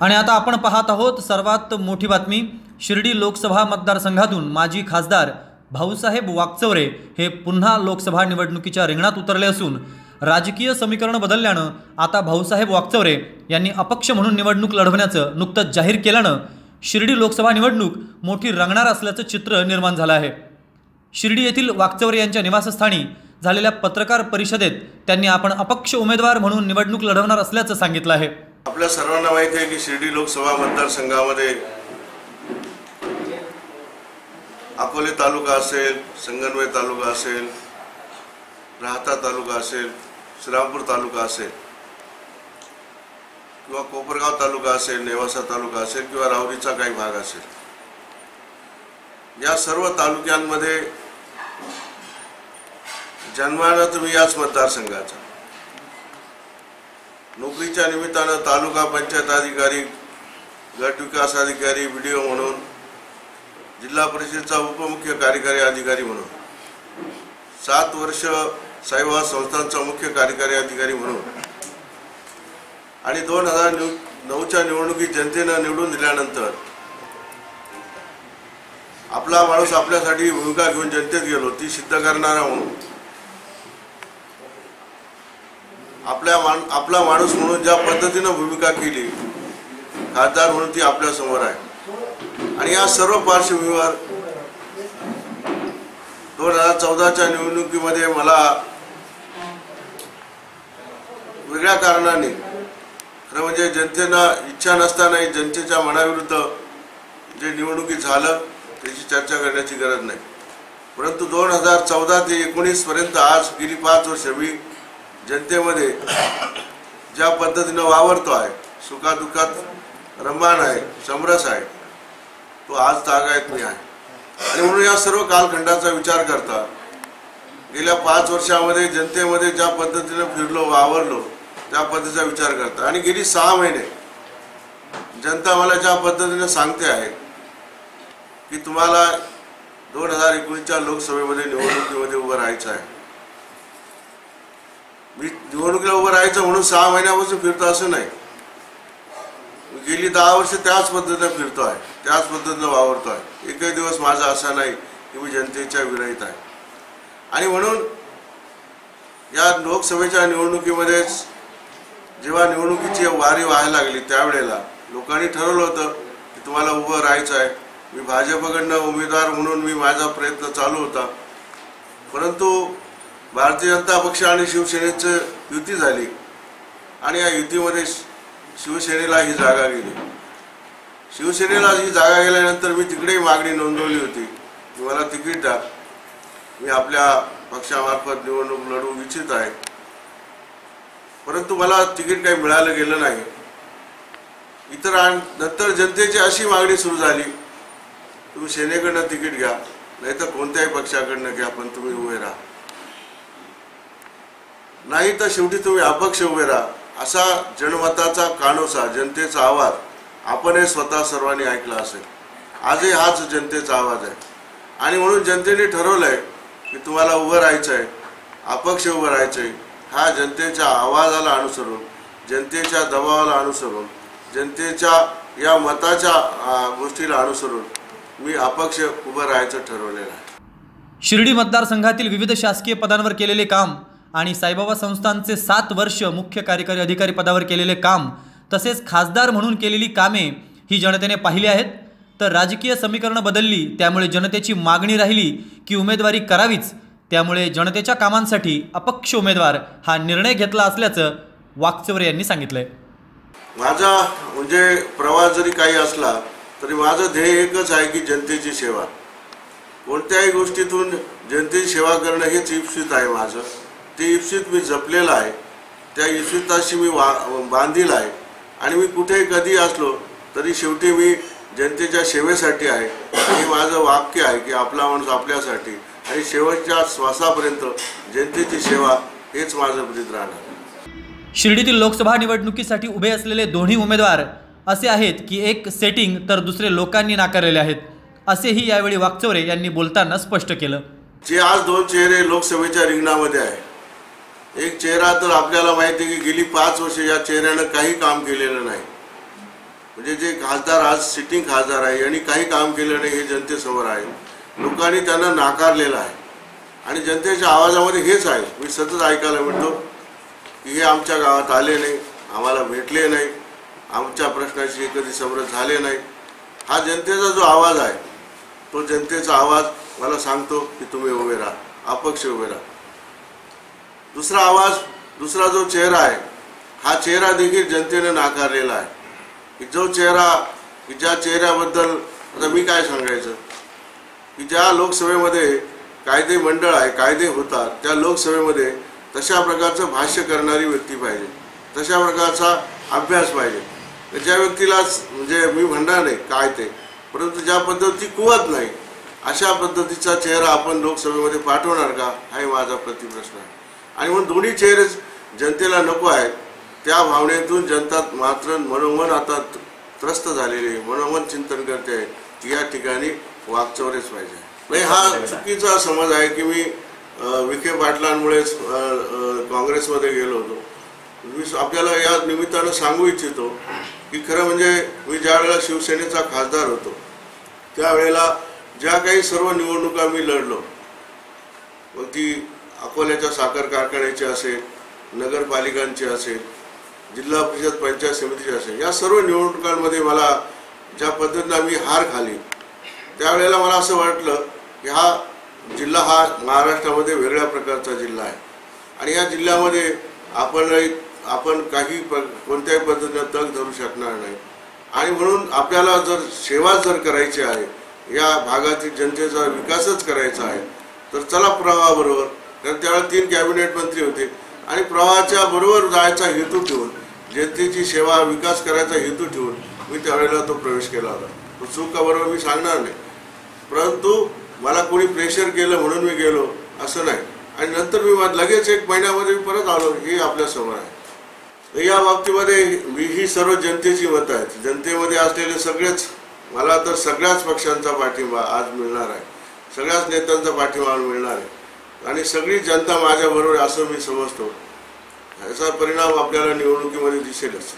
आणि आता आपण पाहत आहोत सर्वात मोठी बातमी. शिर्डी लोकसभा मतदारसंघातून माजी खासदार भाऊसाहेब वाकचौरे हे पुन्हा लोकसभा निवडणुकीच्या रिंगणात उतरले असून राजकीय समीकरण बदलल्यानं आता भाऊसाहेब वाकचौरे यांनी अपक्ष म्हणून निवडणूक लढवण्याचं नुकतंच जाहीर केल्यानं शिर्डी लोकसभा निवडणूक मोठी रंगणार असल्याचं चित्र निर्माण झालं आहे. शिर्डी येथील वाकचौरे यांच्या निवासस्थानी झालेल्या पत्रकार परिषदेत त्यांनी आपण अपक्ष उमेदवार म्हणून निवडणूक लढवणार असल्याचं सांगितलं आहे. आपल्या सर्वांना माहिती आहे की शिर्डी लोकसभा मतदारसंघामध्ये अकोले तालुका असेल संगनवे तालुका असेल राहता तालुका असेल श्रीरामपूर तालुका असेल किंवा कोपरगाव तालुका असेल नेवासा तालुका असेल किंवा रावरीचा काही भाग असेल. या सर्व तालुक्यांमध्ये जन्माला तुम्ही याच मतदारसंघाचा. नोकरीच्या निमित्तानं तालुका पंचायत अधिकारी गट विकास अधिकारी बी म्हणून जिल्हा परिषदेचा उपमुख्य कार्यकारी अधिकारी म्हणून सात वर्ष साईबाबा संस्थांचा मुख्य कार्यकारी अधिकारी म्हणून आणि दोन हजार निव नऊच्या निवडणुकीत जनतेनं निवडून दिल्यानंतर आपला माणूस आपल्यासाठी भूमिका घेऊन जनतेत गेलो ती सिद्ध करणारा म्हणून. आपल्या मान आपला माणूस म्हणून ज्या पद्धतीनं भूमिका केली खासदार म्हणून ती आपल्यासमोर आहे. आणि या सर्व पार्श्वभूमीवर दोन हजार चौदाच्या निवडणुकीमध्ये मला वेगळ्या कारणाने खरं म्हणजे जनतेनं इच्छा नसतानाही जनतेच्या मनाविरुद्ध जे निवडणुकी झालं त्याची चर्चा करण्याची गरज नाही. परंतु दोन हजार चौदा ते एकोणीस पर्यंत आज गेली पाच वर्ष मी जनतेमध्ये ज्या पद्धतीनं वावरतो आहे सुखादुखात रंबान आहे समरस आहे तो आज तागायत मी आहे. आणि म्हणून या सर्व कालखंडाचा विचार करता गेल्या पाच वर्षामध्ये जनतेमध्ये ज्या पद्धतीनं फिरलो वावरलो त्या पद्धतीचा विचार करता. आणि गेली सहा महिने जनता मला ज्या पद्धतीने सांगते आहे की तुम्हाला दोन हजार एकोणीसच्या लोकसभेमध्ये निवडणुकीमध्ये उभं राहायचं आहे. मी निवडणुकीला उभं राहायचं म्हणून सहा महिन्यापासून फिरतो असं नाही. मी गेली दहा वर्ष त्याच पद्धतीनं फिरतो आहे त्याच पद्धतीनं वावरतो आहे. एकही दिवस माझा असा नाही की मी जनतेच्या विरहित आहे. आणि म्हणून या लोकसभेच्या निवडणुकीमध्येच जेव्हा निवडणुकीची वारी व्हायला लागली त्यावेळेला लोकांनी ठरवलं होतं की तुम्हाला उभं राहायचं आहे. मी भाजपकडनं उमेदवार म्हणून मी माझा प्रयत्न चालू होता. परंतु भारतीय जनता पक्ष आणि शिवसेनेचं युती झाली आणि या युतीमध्ये शिवसेनेला ही जागा गेली. शिवसेनेला ही जागा गेल्यानंतर मी तिकडेही मागणी नोंदवली होती की मला तिकीट द्या. मी आपल्या पक्षामार्फत निवडणूक लढवू इच्छित आहे. परंतु मला तिकीट काही मिळालं गेलं नाही. इतर नंतर जनतेची अशी मागणी सुरू झाली तुम्ही सेनेकडनं तिकीट घ्या नाही तर कोणत्याही पक्षाकडनं घ्या पण तुम्ही उभे राहा. नाही तर शेवटी तुम्ही अपक्ष उभे राहा. असा जनमताचा कानोसा जनतेचा आवाज आपण हे स्वतः सर्वांनी ऐकला असेल. आजही हाच जनतेचा आवाज आहे. आणि म्हणून जनतेने ठरवलंय की तुम्हाला उभं राहायचं आहे अपक्ष उभं राहायचं आहे हा जनतेच्या आवाजाला अनुसरून जनतेच्या दबावाला अनुसरून जनतेच्या या मताच्या गोष्टीला अनुसरून मी अपक्ष उभं राहायचं ठरवलेलं आहे. शिर्डी मतदारसंघातील विविध शासकीय पदांवर केलेले काम आणि साईबाबा संस्थांचे सात वर्ष मुख्य कार्यकारी अधिकारी पदावर केलेले काम तसेच खासदार म्हणून केलेली कामे ही जनतेने पाहिली आहेत. तर राजकीय समीकरणं बदलली त्यामुळे जनतेची मागणी राहिली की उमेदवारी करावीच. त्यामुळे जनतेच्या कामांसाठी अपक्ष उमेदवार हा निर्णय घेतला असल्याचं वाकचौरे यांनी सांगितलंय. माझा म्हणजे प्रवास जरी काही असला तरी माझं ध्येय एकच आहे की जनतेची सेवा. कोणत्याही गोष्टीतून जनतेची सेवा करणं हेच इप्सित आहे माझं. ते इप्सित मी जपलेलं आहे. त्या इप्सिताशी मी वा बांधील आहे. आणि मी कुठेही कधी असलो तरी शेवटी मी जनतेच्या सेवेसाठी आहे. हे माझं वाक्य आहे की आपला माणूस आपल्यासाठी. आणि शेवटच्या श्वासापर्यंत जनतेची सेवा हेच माझं प्रीत राहणार. शिर्डीतील लोकसभा निवडणुकीसाठी उभे असलेले दोन्ही उमेदवार असे आहेत की एक सेटिंग तर दुसरे लोकांनी नाकारलेले आहेत. असेही यावेळी वाकचौरे यांनी बोलताना स्पष्ट केलं. जे आज दोन चेहरे लोकसभेच्या रिंगणामध्ये आहे एक चेहरा तर आपल्याला माहिती आहे की गेली पाच वर्ष या चेहऱ्यानं काही काम केलेलं नाही. म्हणजे जे खासदार आज सिटिंग खासदार आहे यांनी काही काम केलं नाही हे जनतेसमोर आहे. लोकांनी त्यांना नाकारलेलं आहे. आणि जनतेच्या आवाजामध्ये हेच आहे. मी सतत ऐकायला मिळतो की हे आमच्या गावात आले नाही आम्हाला भेटले नाही आमच्या प्रश्नाशी कधी समरस झाले नाही. हा जनतेचा जो आवाज आहे तो जनतेचा आवाज मला सांगतो की तुम्ही उभे राहा अपक्ष उभे राहा. दुसरा आवाज दुसरा जो चेहरा आहे हा चेहरा देखील जनतेने नाकारलेला आहे. की जो चेहरा की ज्या चेहऱ्याबद्दल आता मी काय सांगायचं? की ज्या लोकसभेमध्ये कायदे मंडळ आहे कायदे होतात त्या लोकसभेमध्ये तशा प्रकारचं भाष्य करणारी व्यक्ती पाहिजे. तशा प्रकारचा अभ्यास पाहिजे. तर ज्या व्यक्तीला म्हणजे मी म्हणणार नाही काय ते परंतु ज्या पद्धती कुवत नाही अशा पद्धतीचा चेहरा आपण लोकसभेमध्ये पाठवणार का? हाही माझा प्रतिप्रश्न आहे. आणि म्हणून दोन्ही चेहरे जनतेला नको आहेत. त्या भावनेतून जनता मात्र मनोमन आता त्रस्त झालेली आहे. मनोमन चिंतन करते आहे. की या ठिकाणी वागचौरेच पाहिजे. नाही हा चुकीचा समज आहे की मी विखे अ, काँग्रेसमध्ये गेलो होतो. मी आपल्याला या निमित्तानं सांगू इच्छितो की खरं म्हणजे मी ज्या वेळेला शिवसेनेचा खासदार होतो त्यावेळेला ज्या काही सर्व निवडणुका मी लढलो मग ती अकोल्याच्या साखर कारखान्याचे असेल नगरपालिकांचे असेल जिल्हा परिषद पंचायत समितीचे असेल या सर्व निवडणुकांमध्ये मला ज्या पद्धतीनं मी हार खाली त्यावेळेला मला असं वाटलं की हा जिल्हा हा महाराष्ट्रामध्ये वेगळ्या प्रकारचा जिल्हा आहे. आणि या जिल्ह्यामध्ये आपण आपण काही प कोणत्याही पद्धतीनं तग धरू शकणार नाही. आणि म्हणून आपल्याला जर सेवा जर करायची आहे या भागातील जनतेचा विकासच करायचा आहे तर चला प्रवाहाबरोबर कारण त्यावेळेला तीन कॅबिनेट मंत्री होते. आणि प्रवाहाच्या बरोबर जायचा हेतू ठेवून जनतेची सेवा विकास करायचा हेतू ठेवून मी त्यावेळेला तो प्रवेश केला होता. तो चूक का बरोबर मी सांगणार नाही. परंतु मला कोणी प्रेशर केलं म्हणून मी गेलो असं नाही. आणि नंतर मी लगेच एक महिन्यामध्ये मी परत आलो हे आपल्यासमोर आहे. तर या बाबतीमध्ये मी ही सर्व जनतेची मतं आहेत. जनतेमध्ये असलेले सगळेच मला तर सगळ्याच पक्षांचा पाठिंबा आज मिळणार आहे. सगळ्याच नेत्यांचा पाठिंबा मिळणार आहे. आणि सगळी जनता माझ्याबरोबर असं मी समजतो. याचा परिणाम आपल्याला निवडणुकीमध्ये दिसेलच.